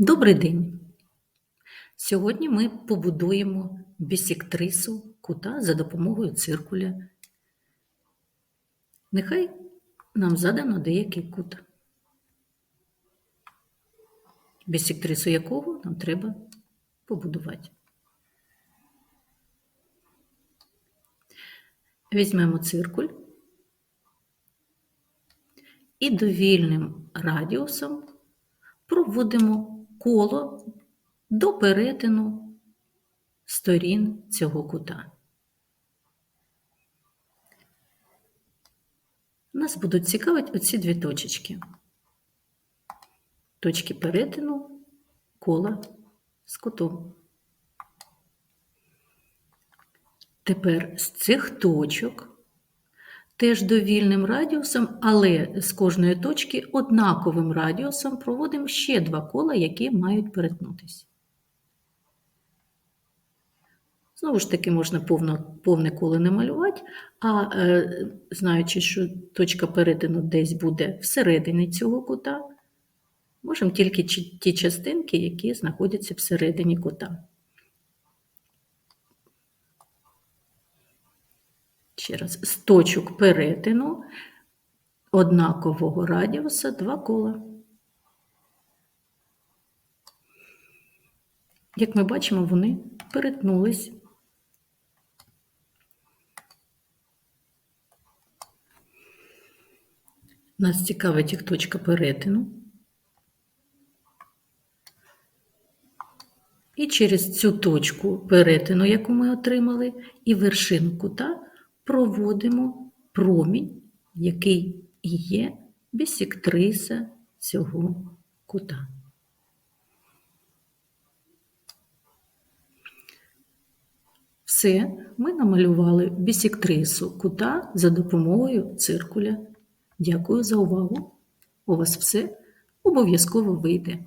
Добрий день! Сьогодні ми побудуємо бісектрису кута за допомогою циркуля. Нехай нам задано деякий кут, бісектрису якого нам треба побудувати. Візьмемо циркуль і довільним радіусом проводимо коло до перетину сторін цього кута. Нас будуть цікавити оці дві точечки. Точки перетину кола з кутом. Тепер з цих точок теж довільним радіусом, але з кожної точки однаковим радіусом проводимо ще два кола, які мають перетнутися. Знову ж таки, можна повно, повне коло не малювати, а е, знаючи, що точка перетину десь буде всередині цього кута, можемо тільки ті частинки, які знаходяться всередині кута. Ще раз, з точок перетину однакового радіуса два кола. Як ми бачимо, вони перетнулись. Нас цікавить їх точка перетину. І через цю точку перетину, яку ми отримали, і вершину кута проводимо промінь, який є бісектриса цього кута. Все, ми намалювали бісектрису кута за допомогою циркуля. Дякую за увагу. У вас все обов'язково вийде.